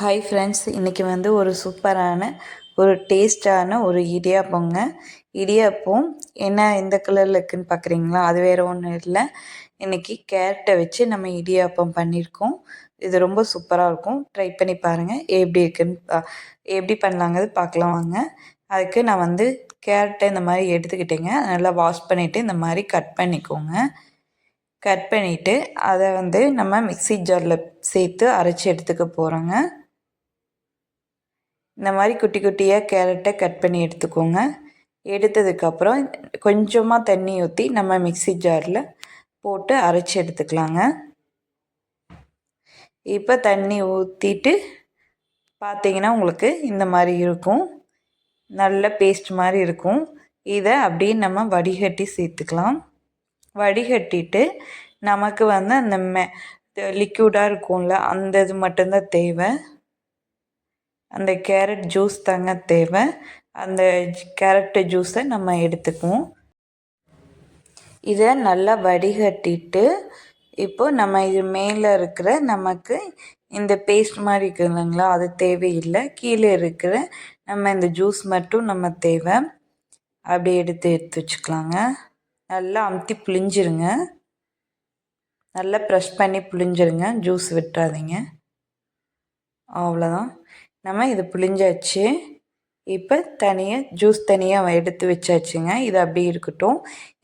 Hi friends இன்றைக்கி வந்து ஒரு சூப்பரான ஒரு டேஸ்டான ஒரு இடியாப்பங்க. இடியாப்பம் என்ன எந்த கலரில் இருக்குதுன்னு பார்க்குறீங்களா அது வேறு ஒன்றும் இல்லை. இன்றைக்கி கேரட்டை வச்சு நம்ம இடியாப்பம் பண்ணியிருக்கோம் இது ரொம்ப சூப்பராக இருக்கும். ட்ரை பண்ணி பாருங்கள் எப்படி இருக்குன்னு பா எப்படி பண்ணலாங்கிறது பார்க்கலாம் வாங்க. அதுக்கு நான் வந்து கேரட்டை இந்த மாதிரி எடுத்துக்கிட்டேங்க. நல்லா வாஷ் பண்ணிவிட்டு இந்த மாதிரி கட் பண்ணிக்கோங்க. கட் பண்ணிவிட்டு அதை வந்து நம்ம மிக்சி ஜாரில் சேர்த்து அரைச்சி எடுத்துக்க போகிறோங்க இந்த மாதிரி குட்டி குட்டியாக கேரட்டை கட் பண்ணி எடுத்துக்கோங்க. எடுத்ததுக்கப்புறம் கொஞ்சமாக தண்ணி ஊற்றி நம்ம மிக்சி ஜாரில் போட்டு அரைச்சி எடுத்துக்கலாங்க. இப்போ தண்ணி ஊற்றிட்டு பார்த்தீங்கன்னா உங்களுக்கு இந்த மாதிரி இருக்கும். நல்ல பேஸ்ட் மாதிரி இருக்கும். இதை அப்படியே நம்ம வடிகட்டி சேர்த்துக்கலாம். வடிகட்டிட்டு நமக்கு வந்து அந்த மெ லிக்யூடாக இருக்கும்ல அந்த இது மட்டும்தான் தேவை. அந்த கேரட் ஜூஸ் தாங்க தேவை. அந்த கேரட்டு ஜூஸை நம்ம எடுத்துக்குவோம். இதை நல்லா வடிகட்டிட்டு இப்போ நம்ம இது மேலே இருக்கிற நமக்கு இந்த பேஸ்ட் மாதிரி இருக்குது இல்லைங்களா அது தேவையில்லை. கீழே இருக்கிற நம்ம இந்த ஜூஸ் மட்டும் நம்ம தேவை. அப்படி எடுத்து எடுத்து வச்சுக்கலாங்க. நல்லா அமுத்தி புளிஞ்சிருங்க நல்லா ப்ரெஷ் பண்ணி புளிஞ்சிருங்க ஜூஸ் விட்டுறாதீங்க. அவ்வளோதான் நம்ம இது புளிஞ்சாச்சு இப்போ தனியாக ஜூஸ் தனியாக எடுத்து வச்சாச்சுங்க. இது அப்படி இருக்கட்டும்.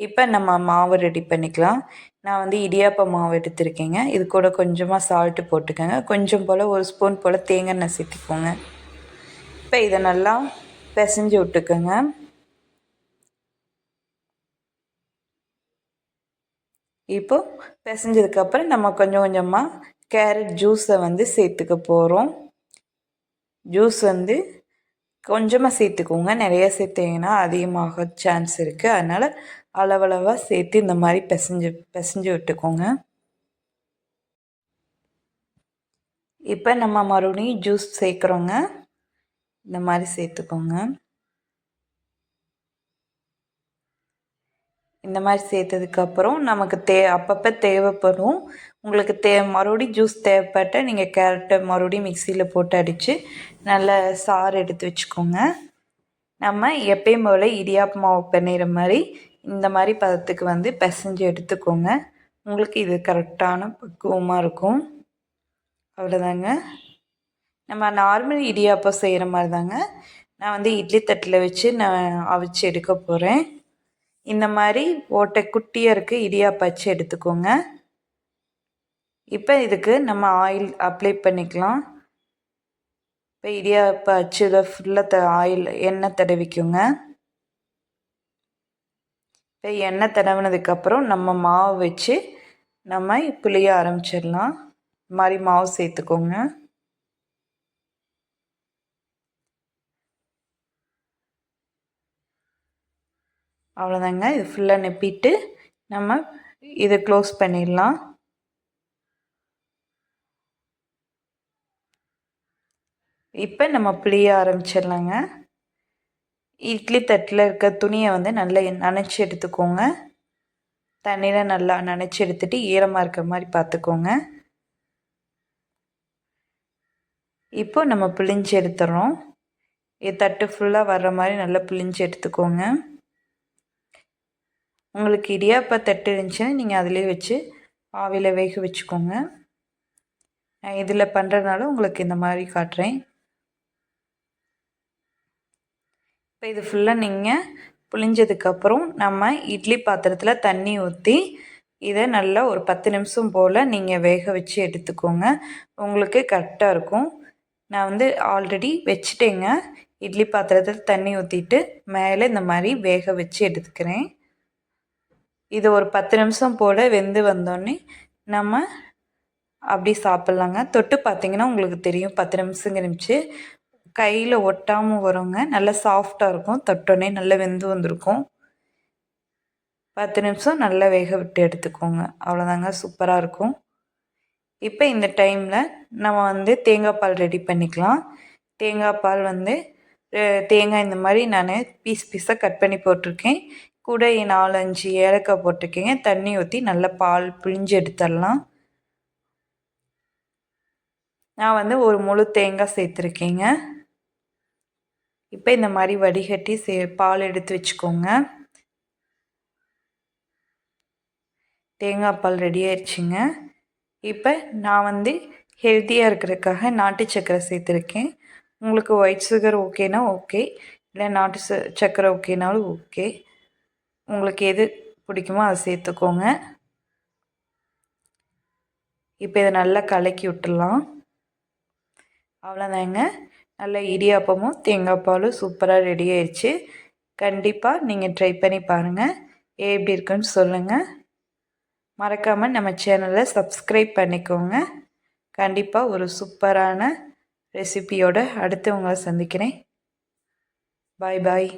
இப்போ நம்ம மாவு ரெடி பண்ணிக்கலாம். நான் வந்து இடியாப்ப மாவு எடுத்திருக்கேங்க. இது கூட கொஞ்சமாக சால்ட்டு போட்டுக்கோங்க. கொஞ்சம் போல் ஒரு ஸ்பூன் போல் தேங்காய் எண்ணெய் சேர்த்துக்கோங்க. இப்போ இதை நல்லா பிசைஞ்சு விட்டுக்கோங்க. இப்போது பிசைஞ்சதுக்கப்புறம் நம்ம கொஞ்சம் கொஞ்சமாக கேரட் ஜூஸை வந்து சேர்த்துக்க போகிறோம் ஜூஸ் வந்து கொஞ்சமாக சேர்த்துக்கோங்க. நிறைய சேர்த்திங்கன்னா அதிகமாக சான்ஸ் இருக்குது அதனால் அளவளவாக சேர்த்து இந்த மாதிரி பிசைஞ்சு பிசைஞ்சு விட்டுக்கோங்க. இப்போ நம்ம மறுபடியும் ஜூஸ் சேர்க்குறோங்க. இந்த மாதிரி சேர்த்துக்கோங்க. இந்த மாதிரி சேர்த்ததுக்கப்புறம் நமக்கு தே அப்பப்போ தேவைப்படும். உங்களுக்கு தே மறுபடியும் ஜூஸ் தேவைப்பட்ட நீங்கள் கேரட்டை மறுபடியும் மிக்சியில் போட்டு அடித்து நல்ல சாறு எடுத்து வச்சுக்கோங்க. நம்ம எப்பயும் போல் இடியாப்பு மாவு பண்ணிடுற மாதிரி இந்த மாதிரி பதத்துக்கு வந்து பிசைஞ்சு எடுத்துக்கோங்க. உங்களுக்கு இது கரெக்டான பக்குவமாக இருக்கும். அவ்வளோதாங்க நம்ம நார்மல் இடியாப்பம் செய்கிற மாதிரி தாங்க நான் வந்து இட்லி தட்டில் வச்சு நான் அவிச்சு எடுக்க போகிறேன் இந்த மாதிரி ஓட்டை குட்டியாக இருக்குது இடியாப்பம் எடுத்துக்கோங்க. இப்போ இதுக்கு நம்ம ஆயில் அப்ளை பண்ணிக்கலாம். இப்போ இடியாப்ப அச்சில் ஃபுல்லாக த ஆயில் எண்ணெய் தடவிக்குங்க. இப்போ எண்ணெய் தடவினதுக்கப்புறம் நம்ம மாவு வச்சு நம்ம புளிய ஆரம்பிச்சிடலாம். இது மாதிரி மாவு சேர்த்துக்கோங்க. அவ்வளோதாங்க. இது ஃபுல்லாக நெப்பிட்டு நம்ம இதை க்ளோஸ் பண்ணிடலாம். இப்போ நம்ம புளிய ஆரம்பிச்சிடலாங்க. இட்லி தட்டில் இருக்க துணியை வந்து நல்லா நனைச்சி எடுத்துக்கோங்க. தண்ணியில் நல்லா நனைச்சி எடுத்துகிட்டு ஈரமாக இருக்கிற மாதிரி பார்த்துக்கோங்க. இப்போ நம்ம பிழிஞ்சு எடுத்துடுறோம் இது தட்டு ஃபுல்லாக வர்ற மாதிரி நல்லா பிழிஞ்சு எடுத்துக்கோங்க. உங்களுக்கு இடியாப்பம் தட்டு இருந்துச்சுன்னா நீங்கள் அதிலே வச்சு ஆவியில் வேக வச்சுக்கோங்க. நான் இதில் பண்ணுறதுனால உங்களுக்கு இந்த மாதிரி காட்டுறேன். இப்போ இது ஃபுல்லாக நீங்கள் புளிஞ்சதுக்கப்புறம் நம்ம இட்லி பாத்திரத்தில் தண்ணி ஊற்றி இதை நல்லா ஒரு பத்து நிமிஷம் போல் நீங்கள் வேக வச்சு எடுத்துக்கோங்க. உங்களுக்கு கரெக்டாக இருக்கும். நான் வந்து ஆல்ரெடி வச்சுட்டேங்க. இட்லி பாத்திரத்தில் தண்ணி ஊற்றிட்டு மேலே இந்த மாதிரி வேக வச்சு எடுத்துக்கிறேன். இது ஒரு பத்து நிமிஷம் போல் வெந்து வந்தோடனே நம்ம அப்படி சாப்பிட்லாங்க. தொட்டு பார்த்தீங்கன்னா உங்களுக்கு தெரியும் பத்து நிமிஷங்க நிமிச்சு கையில் ஒட்டாமல் வருங்க. நல்லா சாஃப்டாக இருக்கும். தொட்டோடனே நல்லா வெந்து வந்திருக்கும். பத்து நிமிஷம் நல்லா வேக விட்டு எடுத்துக்கோங்க. அவ்வளோதாங்க சூப்பராக இருக்கும். இப்போ இந்த டைமில் நம்ம வந்து தேங்காய் பால் ரெடி பண்ணிக்கலாம். தேங்காய் பால் வந்து தேங்காய் இந்த மாதிரி நான் பீஸ் பீஸாக கட் பண்ணி போட்டிருக்கேன். கூட நாலஞ்சு ஏலக்காய் போட்டிருக்கேங்க தண்ணி ஊற்றி நல்லா பால் பிழிஞ்சு எடுத்துடலாம். நான் வந்து ஒரு முழு தேங்காய் சேர்த்துருக்கேங்க. இப்போ இந்த மாதிரி வடிகட்டி சே பால் எடுத்து வச்சுக்கோங்க. தேங்காய் பால் ரெடி ஆயிடுச்சுங்க. இப்போ நான் வந்து ஹெல்த்தியாக இருக்கிறதுக்காக நாட்டு சக்கரை சேர்த்துருக்கேன். உங்களுக்கு ஒயிட் சுகர் ஓகேனா ஓகே. இல்லை நாட்டு சக்கரை ஓகேனாலும் ஓகே. உங்களுக்கு எது பிடிக்குமோ அதை சேர்த்துக்கோங்க. இப்போ இதை நல்லா கலக்கி விட்டுடலாம். அவ்வளோதாங்க. நல்ல இடியாப்பமும் தேங்காய் பாலும் சூப்பராக ரெடி ஆயிடுச்சு. கண்டிப்பாக நீங்கள் ட்ரை பண்ணி பாருங்கள் ஏ எப்படி இருக்குன்னு சொல்லுங்கள் மறக்காமல் நம்ம சேனலை சப்ஸ்கிரைப் பண்ணிக்கோங்க. கண்டிப்பாக ஒரு சூப்பரான ரெசிபியோடு அடுத்து உங்களை சந்திக்கிறேன். பாய் பாய்.